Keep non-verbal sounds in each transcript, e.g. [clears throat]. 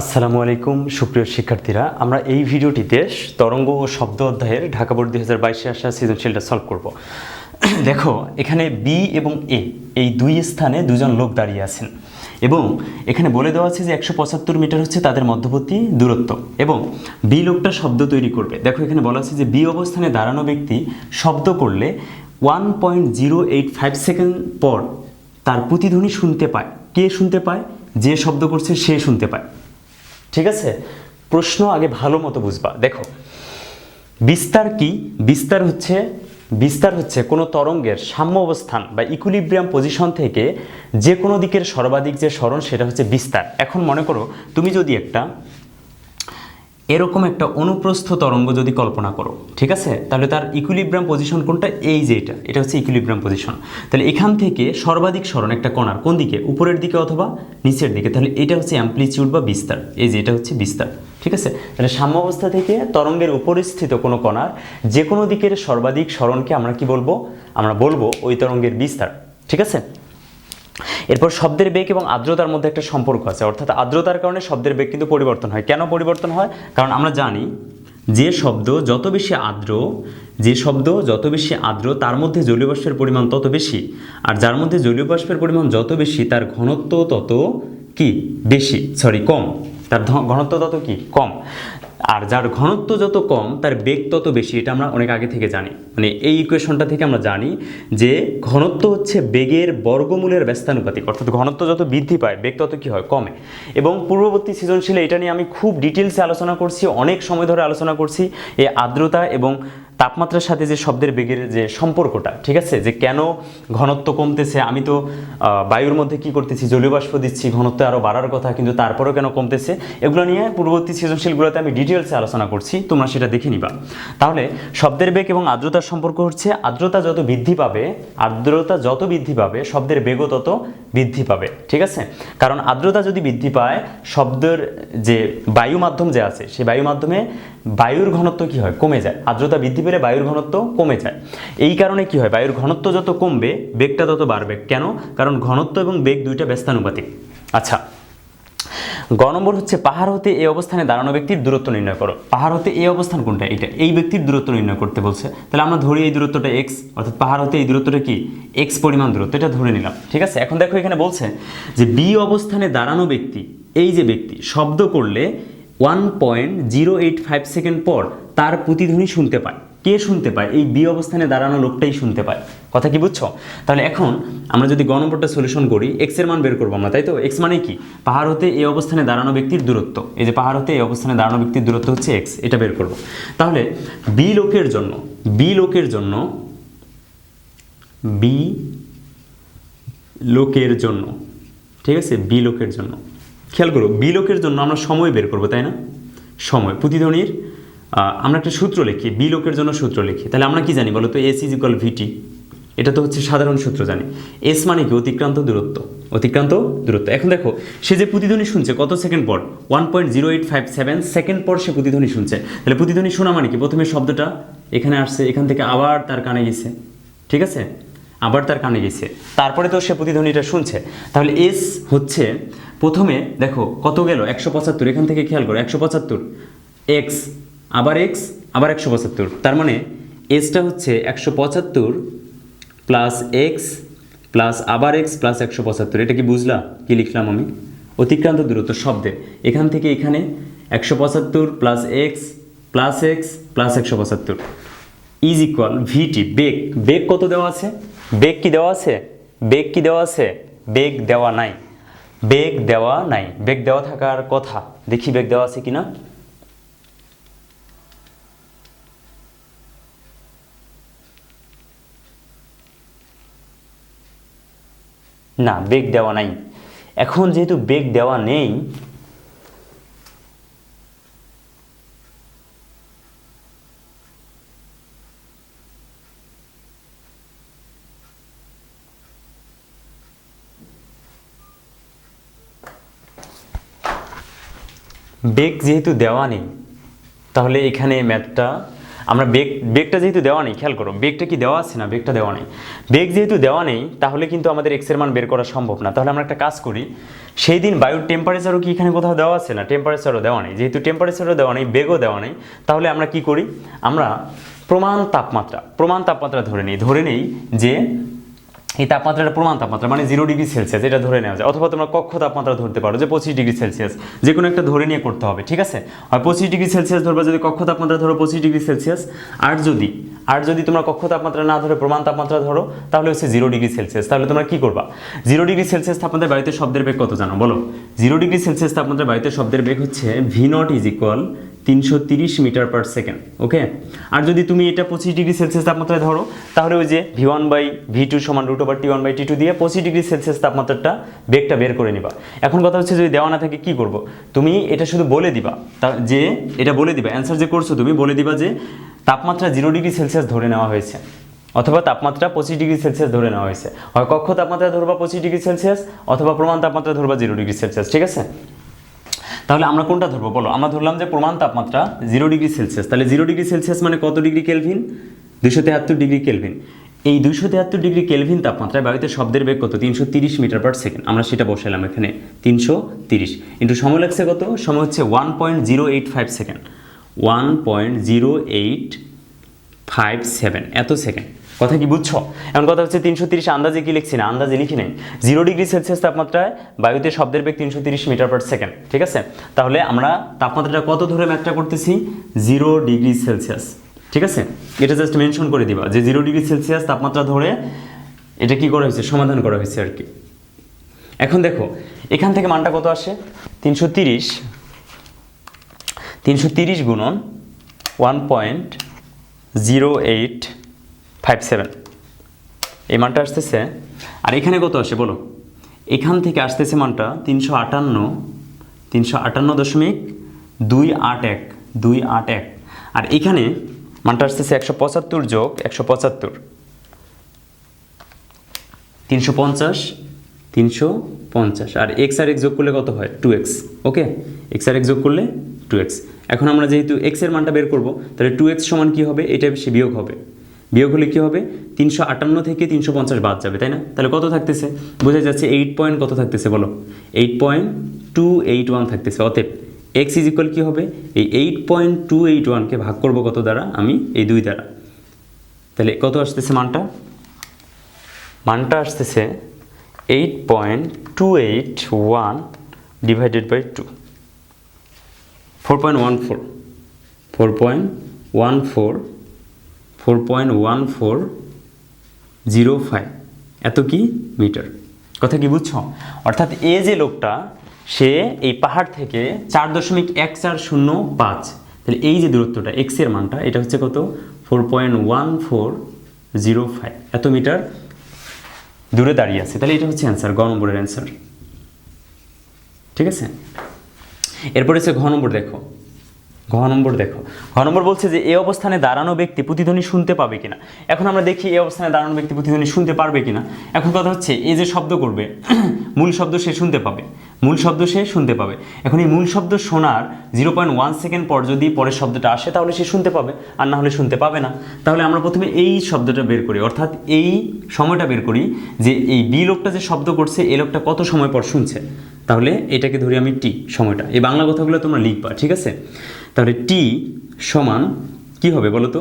আসসালামু আলাইকুম, সুপ্রিয় শিক্ষার্থীরা। আমরা এই ভিডিওটিতে তরঙ্গ ও শব্দ অধ্যায়ের ঢাকা বোর্ড দুই হাজার বাইশে আসা সৃজনশীলটা সলভ করব। [clears throat] দেখো, এখানে বি এবং এ এই দুই স্থানে দুজন লোক দাঁড়িয়ে আছেন। এবং এখানে বলে দেওয়া আছে যে একশো পঁচাত্তর মিটার হচ্ছে তাদের মধ্যবর্তী দূরত্ব। এবং বি লোকটা শব্দ তৈরি করবে। দেখো, এখানে বলা আছে যে বি অবস্থানে দাঁড়ানো ব্যক্তি শব্দ করলে one point zero eight five second পর তার প্রতিধ্বনি শুনতে পায়। কে শুনতে পায়? যে শব্দ করছে সে শুনতে পায়। ঠিক আছে? প্রশ্ন আগে ভালো মতো বুঝবা। দেখো, বিস্তার কি? বিস্তার হচ্ছে বিস্তার হচ্ছে কোনো তরঙ্গের সাম্য অবস্থান বা ইকুলিব্রিয়াম পজিশন থেকে যে কোনো দিকের সর্বাধিক যে স্মরণ, সেটা হচ্ছে বিস্তার। এখন মনে করো, তুমি যদি একটা এরকম একটা অনুপ্রস্থ তরঙ্গ যদি কল্পনা করো, ঠিক আছে? তাহলে তার ইকুইলিব্রাম পজিশন কোনটা? এই যে এটা। এটা হচ্ছে ইকুইলিব্রাম পজিশন তাহলে এখান থেকে সর্বাধিক স্মরণ একটা কণার কোন দিকে? উপরের দিকে অথবা নিচের দিকে। তাহলে এটা হচ্ছে অ্যাম্পলিচিউড বা বিস্তার। এই যে এটা হচ্ছে বিস্তার, ঠিক আছে? তাহলে সাম্য অবস্থা থেকে তরঙ্গের উপরিস্থিত কোনো কণার যে কোনো দিকের সর্বাধিক স্মরণকে আমরা কি বলব? আমরা বলব ওই তরঙ্গের বিস্তার, ঠিক আছে? এরপর শব্দের বেগ এবং আর্দ্রতার মধ্যে একটা সম্পর্ক আছে। অর্থাৎ আর্দ্রতার কারণে শব্দের বেগ কিন্তু পরিবর্তন হয়। কেন পরিবর্তন হয়? কারণ আমরা জানি যে শব্দ যত বেশি আর্দ্র, যে শব্দ যত বেশি আর্দ্র, তার মধ্যে জলীয় বাষ্পের পরিমাণ তত বেশি। আর যার মধ্যে জলীয় বাষ্পের পরিমাণ যত বেশি, তার ঘনত্ব তত কি? বেশি সরি কম। তার ঘনত্ব তত কি? কম। আর যার ঘনত্ব যত কম, তার বেগ তত বেশি, এটা আমরা অনেক আগে থেকে জানি। মানে এই ইকুয়েশনটা থেকে আমরা জানি যে ঘনত্ব হচ্ছে বেগের বর্গমূলের ব্যস্তানুপাতিক। অর্থাৎ ঘনত্ব যত বৃদ্ধি পায়, বেগ তত কী হয়? কমে। এবং পূর্ববর্তী সৃজনশীলে এটা নিয়ে আমি খুব ডিটেলসে আলোচনা করছি, অনেক সময় ধরে আলোচনা করছি, এই আর্দ্রতা এবং তাপমাত্রার সাথে যে শব্দের বেগের যে সম্পর্কটা, ঠিক আছে? যে কেন ঘনত্ব কমতেছে? আমি তো বায়ুর মধ্যে কি করতেছি? জলীয় বাষ্প দিচ্ছি, ঘনত্ব আরও বাড়ার কথা, কিন্তু তারপরেও কেন কমতেছে? এগুলো নিয়ে পূর্ববর্তী সৃজনশীলগুলোতে আমি ডিটেলসে আলোচনা করছি, তোমরা সেটা দেখে নিবা। তাহলে, শব্দের বেগ এবং আর্দ্রতার সম্পর্ক হচ্ছে, আর্দ্রতা যত বৃদ্ধি পাবে, আর্দ্রতা যত বৃদ্ধি পাবে, শব্দের বেগও তত বৃদ্ধি পাবে, ঠিক আছে? কারণ আর্দ্রতা যদি বৃদ্ধি পায়, শব্দের যে বায়ু মাধ্যম যে আছে, সেই বায়ু মাধ্যমে বায়ুর ঘনত্ব কি হয়? কমে যায়। আর্দ্রতা বৃদ্ধি পেলে বায়ুর ঘনত্ব কমে যায়। এই কারণে কি হয়? বায়ুর ঘনত্ব যত কমবে, বেগটা তত বাড়বে। কেন? কারণ ঘনত্ব এবং বেগ দুইটা ব্যস্তানুপাতিক। আচ্ছা গ নম্বর হচ্ছে পাহাড় হতে এই অবস্থানে দাঁড়ানো ব্যক্তির দূরত্ব নির্ণয় করো। পাহাড় হতে এই অবস্থান কোনটা? এটা এই ব্যক্তির দূরত্ব নির্ণয় করতে বলছে। তাহলে আমরা ধরি এই দূরত্বটা এক্স অর্থাৎ পাহাড় হতে এই দূরত্বটা কি? এক্স পরিমাণ দূরত্ব। এটা ধরে নিলাম। ঠিক আছে? এখন দেখো এখানে বলছে যে বি অবস্থানে দাঁড়ানো ব্যক্তি, এই যে ব্যক্তি, শব্দ করলে one point zero eight five second পর তার প্রতিধ্বনি শুনতে পায়। কে শুনতে পায়? এই বি অবস্থানে দাঁড়ানো লোকটাই শুনতে পায়। কথা কি বুঝছ? তাহলে এখন আমরা যদি গ নম্বরটা সলিউশন করি এক্সের মান বের করব আমরা, তাই তো? এক্স মানে কি? পাহাড় হতে এই অবস্থানে দাঁড়ানো ব্যক্তির দূরত্ব। এই যে পাহাড় হতে এই অবস্থানে দাঁড়ানো ব্যক্তির দূরত্ব হচ্ছে এক্স এটা বের করব। তাহলে বি লোকের জন্য বি লোকের জন্য বি লোকের জন্য, ঠিক আছে? বি লোকের জন্য। খেয়াল করো বি লোকের জন্য আমরা সময় বের করব, তাই না? সময়। প্রতিধ্বনির আমরা একটা সূত্র লিখি, বি লোকের জন্য সূত্র লিখি। তাহলে আমরা কি জানি বলো তো এস ইজ ইকুয়াল ভিটি এটা তো হচ্ছে সাধারণ সূত্র জানি। এস মানে কি? অতিক্রান্ত দূরত্ব। অতিক্রান্ত দূরত্ব। এখন দেখো, সে যে প্রতিধ্বনি শুনছে, কত সেকেন্ড পর? One point zero eight five seven second পর সে প্রতিধ্বনি শুনছে। তাহলে প্রতিধ্বনি শোনা মানে কি? প্রথমে শব্দটা এখানে আসছে, এখান থেকে আবার তার কানে গেছে। ঠিক আছে? আবার তার কানে গেছে। তারপরে তো সে প্রতিধ্বনিটা শুনছে। তাহলে এস হচ্ছে, প্রথমে দেখো কত গেল? একশো পঁচাত্তর। এখান থেকে খেয়াল করো, একশো পঁচাত্তর। এক্স আবার এক্স আবার একশো পঁচাত্তর। তার মানে এসটা হচ্ছে একশো পঁচাত্তর প্লাস এক্স প্লাস আবার এক্স প্লাস একশো পঁচাত্তর। এটা কি বুঝলা? কি লিখলাম আমি? অতিক্রান্ত দূরত্ব শব্দে। এখান থেকে এখানে একশো পঁচাত্তর plus X plus X plus একশো পঁচাত্তর। ইজ ইকুয়াল ভিটি বেগ। বেগ কত দেওয়া আছে? বেগ কি দেওয়া আছে? বেগ কি দেওয়া আছে? বেগ দেওয়া নাই। বেগ দেওয়া নাই। বেগ দেওয়া থাকার কথা। দেখি বেগ দেওয়া আছে কিনা। না বেগ দেওয়া নাই। এখন যেহেতু বেগ দেওয়া নেই, বেগ যেহেতু দেওয়া নেই, তাহলে এখানে ম্যাথটা আমরা বেগ, বেগটা যেহেতু দেওয়া নেই, খেয়াল করো, বেগটা কি দেওয়া আছে না, বেগটা দেওয়া নেই? বেগ যেহেতু দেওয়া নেই, তাহলে কিন্তু আমাদের এক্সের মান বের করা সম্ভব না। তাহলে আমরা একটা কাজ করি, সেই দিন বায়ুর টেম্পারেচারও কি এখানে কোথাও দেওয়া আছে না? টেম্পারেচারও দেওয়া নেই। যেহেতু টেম্পারেচারও দেওয়া নেই, বেগও দেওয়া নেই, তাহলে আমরা কি করি? আমরা প্রমাণ তাপমাত্রা প্রমাণ তাপমাত্রা ধরে নিই, ধরে নেই যে এই তাপমাত্রাটা প্রমাণ তাপমাত্রা মানে জিরো ডিগ্রি সেলসিয়াস এটা ধরে নেওয়া যায়। অথবা তোমরা কক্ষ তাপমাত্রা ধরতে পারো যে পঁচিশ ডিগ্রি সেলসিয়াস যে কোনো একটা ধরে নিয়ে করতে হবে, ঠিক আছে? হয় পঁচিশ ডিগ্রি সেলসিয়াস ধরবা যদি কক্ষ তাপমাত্রা ধরো পঁচিশ ডিগ্রি সেলসিয়াস আর যদি আর যদি তোমরা কক্ষ তাপমাত্রা না ধরে প্রমাণ তাপমাত্রা ধরো, তাহলে হচ্ছে জিরো ডিগ্রি সেলসিয়াস তাহলে তোমরা কি করবা? জিরো ডিগ্রি সেলসিয়াস তাপমাত্রায় বাড়িতে শব্দের বেগ কত জানো? বলো। জিরো ডিগ্রি সেলসিয়াস তাপমাত্রায় বাড়িতে শব্দের বেগ হচ্ছে ভি নট ইজ ইকুয়াল তিনশো মিটার পার সেকেন্ড ওকে আর যদি তুমি এটা পঁচিশ ডিগ্রি সেলসিয়াস তাপমাত্রায় ধরো, তাহলে ওই যে V one by V two সমান root over T one by T two দিয়ে পঁচিশ ডিগ্রি সেলসিয়াস তাপমাত্রাটা বেগটা বের করে নিবা। এখন কথা হচ্ছে যদি দেওয়া না থাকে, কি করব? তুমি এটা শুধু বলে দিবা, তা যে, এটা বলে দিবা অ্যান্সার যে করছ তুমি, বলে দিবা যে তাপমাত্রা জিরো ডিগ্রি সেলসিয়াস ধরে নেওয়া হয়েছে, অথবা তাপমাত্রা পঁচিশ ডিগ্রি সেলসিয়াস ধরে নেওয়া হয়েছে। হয় কক্ষ তাপমাত্রা ধরবা পঁচিশ ডিগ্রি সেলসিয়াস, অথবা প্রমাণ তাপমাত্রা ধরবা জিরো ডিগ্রি সেলসিয়াস, ঠিক আছে? তাহলে আমরা কোনটা ধরবো? বলো, আমরা ধরলাম যে প্রমাণ তাপমাত্রা জিরো ডিগ্রি সেলসিয়াস। তাহলে জিরো ডিগ্রি সেলসিয়াস মানে কত ডিগ্রি কেলভিন? দুশো তেহাত্তর ডিগ্রি কেলভিন। এই দুশো তেহাত্তর ডিগ্রি কেলভিন তাপমাত্রায় বায়ুতে শব্দের বেগ কত? তিনশো তিরিশ মিটার পার সেকেন্ড। আমরা সেটা বসালাম এখানে, তিনশো তিরিশ। কিন্তু সময় লাগছে কত? সময় হচ্ছে one point zero eight five second. One point zero eight five seven. এত সেকেন্ড। কথা কি বুঝছ? এমন কথা হচ্ছে তিনশো তিরিশ আন্দাজে কি লিখছি না? আন্দাজে লিখি নাই। জিরো ডিগ্রি সেলসিয়াস তাপমাত্রায় বায়ুতে শব্দের বেগ তিনশো তিরিশ মিটার পার সেকেন্ড ঠিক আছে? তাহলে আমরা তাপমাত্রাটা কত ধরে ম্যাথটা করতেছি? জিরো ডিগ্রি সেলসিয়াস, ঠিক আছে? এটা জাস্ট মেনশন করে দিবা যে জিরো ডিগ্রি সেলসিয়াস তাপমাত্রা ধরে এটা কি করা হয়েছে? সমাধান করা হয়েছে আর কি। এখন দেখো, এখান থেকে মানটা কত আসে? তিনশো তিরিশ তিনশো তিরিশ গুণন one point zero eight five seven. এই মানটা আসতেছে, আর এখানে কত আসে বলো? এখান থেকে আসতেছে মানটা তিনশো আটান্ন তিনশো আটান্ন দশমিক দুই আট এক, দুই আট এক। আর এখানে মানটা আসতেছে একশো পঁচাত্তর যোগ একশো পঁচাত্তর। তিনশো পঞ্চাশ তিনশো পঞ্চাশ। আর এক্স আর এক্স যোগ করলে কত হয়? Two X. ওকে? এক্স আর এক্স যোগ করলে টু এক্স। এখন আমরা যেহেতু এক্সের মানটা বের করব, তাহলে টু এক্স সমান কী হবে? এটা বেশি বিয়োগ হবে। বিয়োগ হলে কী হবে? তিনশো আটান্ন থেকে তিনশো পঞ্চাশ বাদ যাবে, তাই না? তাহলে কত থাকতেছে? বোঝা যাচ্ছে এইট পয়েন্ট কত থাকতেছে, বলো? Eight point two eight one থাকতেছে। অতএব এক্স ইজ ইকুয়াল কী হবে? এই এইট পয়েন্ট টু এইট ওয়ানকে ভাগ করব কত দ্বারা? আমি এই দুই দ্বারা। তাহলে কত আসতেছে মানটা? মানটা আসতেছে eight point two eight one divided by two four point one four four point one four four point one four zero five. এত কি মিটার? কথা কি বুঝছ? অর্থাৎ এ যে লোকটা, সে এই পাহাড় থেকে চার দশমিক এক চার শূন্য পাঁচ। তাহলে এই যে দূরত্বটা এক্সের মানটা, এটা হচ্ছে কত? Four point one four zero five. এত মিটার দূরে দাঁড়িয়ে আছে। তাহলে এটা হচ্ছে অ্যান্সার গ নম্বরের অ্যান্সার ঠিক আছে? এরপরে হচ্ছে ঘ নম্বর দেখো। ঘ নম্বর দেখো। ঘ নম্বর বলছে যে এই অবস্থানে দাঁড়ানো ব্যক্তি প্রতিধ্বনি শুনতে পাবে কিনা। এখন আমরা দেখি এই অবস্থানে দাঁড়ানো ব্যক্তি প্রতিধ্বনি শুনতে পারবে কিনা। এখন কথা হচ্ছে এই যে শব্দ করবে, [clears throat] মূল শব্দ সে শুনতে পাবে। মূল শব্দ সে শুনতে পাবে। এখন এই মূল শব্দ শোনার জিরো পয়েন্ট ওয়ান সেকেন্ড পর যদি পরের শব্দটা আসে, তাহলে সে শুনতে পাবে। আর না হলে শুনতে পাবে না। তাহলে আমরা প্রথমে এই শব্দটা বের করি। অর্থাৎ এই সময়টা বের করি যে, এই বি লোকটা যে শব্দ করছে এই লোকটা কত সময় পর শুনছে? তাহলে এটাকে ধরি আমি টি সময়টা। এই বাংলা কথাগুলো তোমরা লিখবা, ঠিক আছে? তাহলে টি সমান কি হবে বলো তো?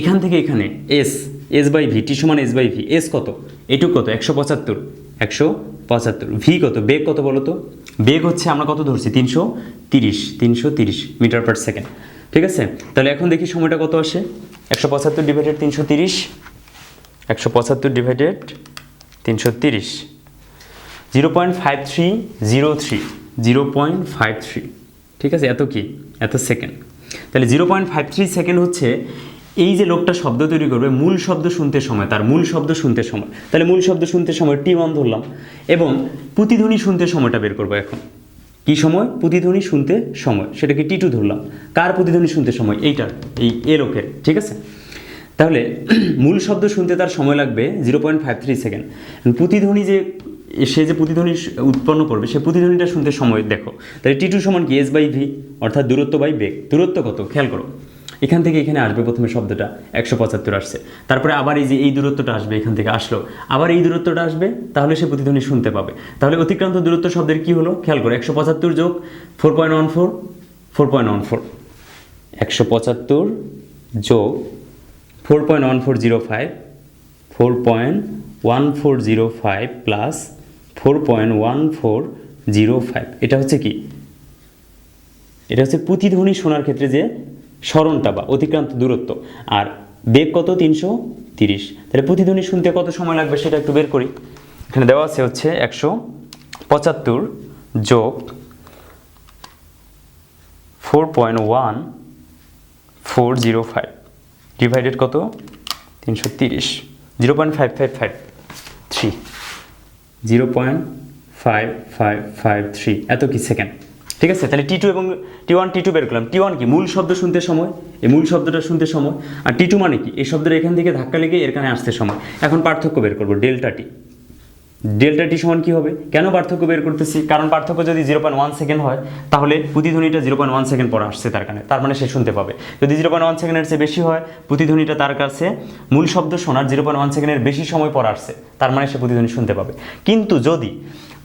এখান থেকে এখানে S S by V T সমান এস বাই ভি এস কত? এটুক কত? একশো পঁচাত্তর। একশো পঁচাত্তর। ভি কত? বেগ কত বলো তো? বেগ হচ্ছে আমরা কত ধরছি? তিনশো তিরিশ। তিনশো তিরিশ মিটার পার সেকেন্ড ঠিক আছে? তাহলে এখন দেখি সময়টা কত আসে? একশো পঁচাত্তর ডিভাইডেড তিনশো তিরিশ। একশো পঁচাত্তর ডিভাইডেড তিনশো তিরিশ। Zero point five three zero three zero point five three ঠিক আছে? এত কি? এত সেকেন্ড তাহলে zero point five three second হচ্ছে এই যে লোকটা শব্দ তৈরি করবে, মূল শব্দ শুনতে সময়, তার মূল শব্দ শুনতে সময়। তাহলে মূল শব্দ শুনতে সময় টি ওয়ান ধরলাম, এবং প্রতিধ্বনি শুনতে সময়টা বের করব এখন। কি সময়? প্রতিধ্বনি শুনতে সময়। সেটাকে টি টু ধরলাম। কার প্রতিধ্বনি শুনতে সময়? এইটার এই এ লোকের, ঠিক আছে? তাহলে [clears throat] মূল শব্দ শুনতে তার সময় লাগবে zero point five three second প্রতিধ্বনি যে সে যে প্রতিধ্বনি উৎপন্ন করবে, সে প্রতিধ্বনিটা শুনতে সময়, দেখো। তাহলে টি টু সমান কি? এস বাই ভি অর্থাৎ দূরত্ব বাই বেগ। দূরত্ব কত? খেয়াল করো। এখান থেকে এখানে আসবে প্রথমে শব্দটা, একশো পঁচাত্তর আসছে। তারপরে আবার এই যে এই দূরত্বটা আসবে এখান থেকে আসলো। আবার এই দূরত্বটা আসবে, তাহলে সে প্রতিধ্বনি শুনতে পাবে। তাহলে অতিক্রান্ত দূরত্ব শব্দের কি হলো? খেয়াল করো, একশো পঁচাত্তর যোগ four point one four four point one four একশো পঁচাত্তর যোগ four point one four zero five four point one four zero five plus four point one four zero five. এটা হচ্ছে কি? এটা হচ্ছে প্রতিধ্বনি শোনার ক্ষেত্রে যে স্মরণটা বা অতিক্রান্ত দূরত্ব। আর বেগ কত? তিনশো তিরিশ। তাহলে প্রতিধ্বনি শুনতে কত সময় লাগবে সেটা একটু বের করি। এখানে দেওয়া আছে হচ্ছে একশো পঁচাত্তর যোগ four point one four zero five. Divided কত? তিনশো তিরিশ। Zero point five five five. Three. Zero point five five five three. এত কি সেকেন্ড? ঠিক আছে? তাহলে টি টু এবং টি ওয়ান টি টু বের করলাম। টি ওয়ান কি? মূল শব্দ শুনতে সময়। এই মূল শব্দটা শুনতে সময়। আর টি টু মানে কি? এই শব্দটা এখান থেকে ধাক্কা লেগে এখানে আসতে সময়। এখন পার্থক্য বের করব, ডেল্টা টি ডেল্টা টি সমান কী হবে? কেন পার্থক্য বের করতেছি? কারণ পার্থক্য যদি জিরো পয়েন্ট ওয়ান সেকেন্ড হয়, তাহলে প্রতিধ্বনিটা জিরো পয়েন্ট ওয়ান সেকেন্ড পর আসছে তার কারণে। তার মানে সে শুনতে পাবে। যদি জিরো পয়েন্ট ওয়ান সেকেন্ডের চেয়ে বেশি হয়, প্রতিধ্বনিটা তার কাছে মূল শব্দ শোনার জিরো পয়েন্ট ওয়ান সেকেন্ডের বেশি সময় পর আসছে, তার মানে সে প্রতিধ্বনি শুনতে পাবে। কিন্তু যদি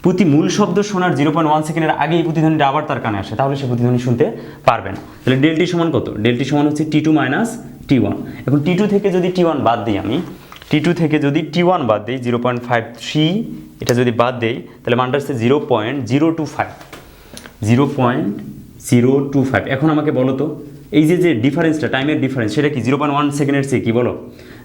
প্রতি মূল শব্দ শোনার জিরো পয়েন্ট ওয়ান সেকেন্ডের আগেই প্রতিধ্বনিটা আবার তার কানে আসে, তাহলে সে প্রতিধ্বনি শুনতে পারবে না। তাহলে ডেলটি সমান কত? ডেলটি সমান হচ্ছে T two minus T one এখন টি টু থেকে যদি টি ওয়ান বাদ দিই আমি টি টু থেকে যদি টি ওয়ান বাদ দিই জিরো পয়েন্ট ফাইভ থ্রি এটা যদি বাদ দেই, তাহলে মানটা হচ্ছে zero point zero two five zero point zero two five এখন আমাকে বলো তো, এই যে যে ডিফারেন্সটা টাইমের ডিফারেন্স সেটা কি জিরো পয়েন্ট ওয়ান সেকেন্ডের চেয়ে কি বলো?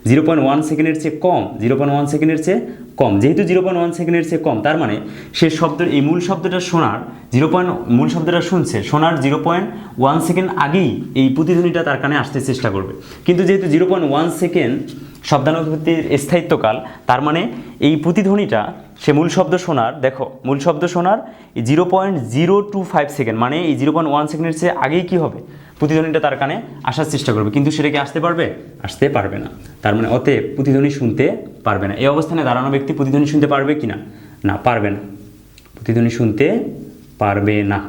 জিরো পয়েন্ট ওয়ান সেকেন্ডের চেয়ে কম জিরো পয়েন্ট ওয়ান সেকেন্ডের চেয়ে কম। যেহেতু জিরো পয়েন্ট ওয়ান সেকেন্ডের চেয়ে কম, তার মানে সে শব্দের, এই মূল শব্দটা শোনার জিরো পয়েন্ট মূল শব্দটা শুনছে, শোনার জিরো পয়েন্ট ওয়ান সেকেন্ড আগেই এই প্রতিধ্বনিটা তার কানে আসতে চেষ্টা করবে। কিন্তু যেহেতু জিরো পয়েন্ট ওয়ান সেকেন্ড শব্দানুভূতির স্থায়িত্বকাল, তার মানে এই প্রতিধ্বনিটা সে মূল শব্দ শোনার, দেখো, মূল শব্দ শোনার zero point zero two five second মানে এই জিরো পয়েন্ট ওয়ান সেকেন্ডের চেয়ে আগেই কী হবে? প্রতিধ্বনিটা তার কানে আসার চেষ্টা করবে, কিন্তু সেটা কি আসতে পারবে? আসতে পারবে না। তার মানে অতএব প্রতিধ্বনি শুনতে পারবে না। এই অবস্থানে দাঁড়ানো ব্যক্তি প্রতিধ্বনি শুনতে পারবে কি না না, পারবে না। প্রতিধ্বনি শুনতে পারবে না।